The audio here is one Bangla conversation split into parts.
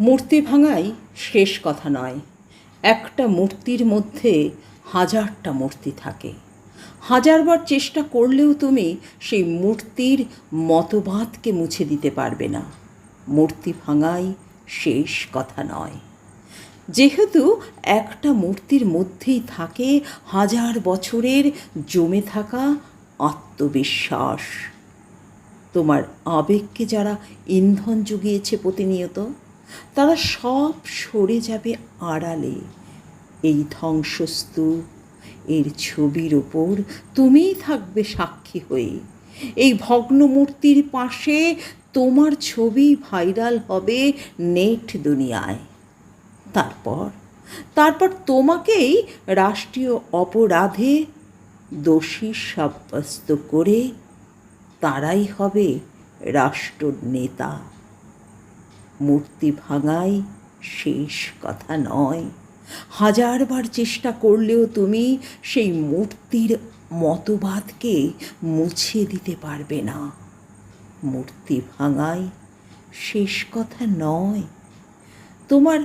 মূর্তি ভাঙাই শেষ কথা নয়। একটা মূর্তির মধ্যে হাজারটা মূর্তি থাকে। হাজারবার চেষ্টা করলেও তুমি সেই মূর্তির মতবাদকে মুছে দিতে পারবে না। মূর্তি ভাঙাই শেষ কথা নয়। যেহেতু একটা মূর্তির মধ্যেই থাকে হাজার বছরের জমে থাকা আত্মবিশ্বাস। তোমার আবেগকে যারা ইন্ধন জুগিয়েছে প্রতিনিয়ত তারা সব সরে যাবে আড়ালে। এই ধ্বংসস্তূপ, এর ছবির ওপর তুমিই থাকবে সাক্ষী হয়ে। এই ভগ্ন মূর্তির পাশে তোমার ছবি ভাইরাল হবে নেট দুনিয়ায়। তারপর তারপর তোমাকেই রাষ্ট্রীয় অপরাধে দোষী সাব্যস্ত করে তারাই হবে রাষ্ট্রনেতা। মূর্তি ভাঙাই শেষ কথা নয়। হাজারবার চেষ্টা করলেও তুমি সেই মূর্তির মতবাদকে মুছে দিতে পারবে না। মূর্তি ভাঙাই শেষ কথা নয়। তোমার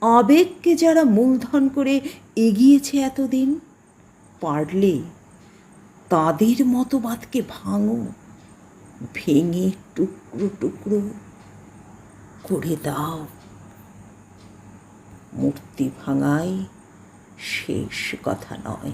আবেগকে যারা মূলধন করে এগিয়েছে এতদিন, পারলে তাদের মতবাদকে ভাঙো, ভেঙে টুকরো টুকরো করে দাও। মূর্তি ভাঙাই শেষ কথা নয়।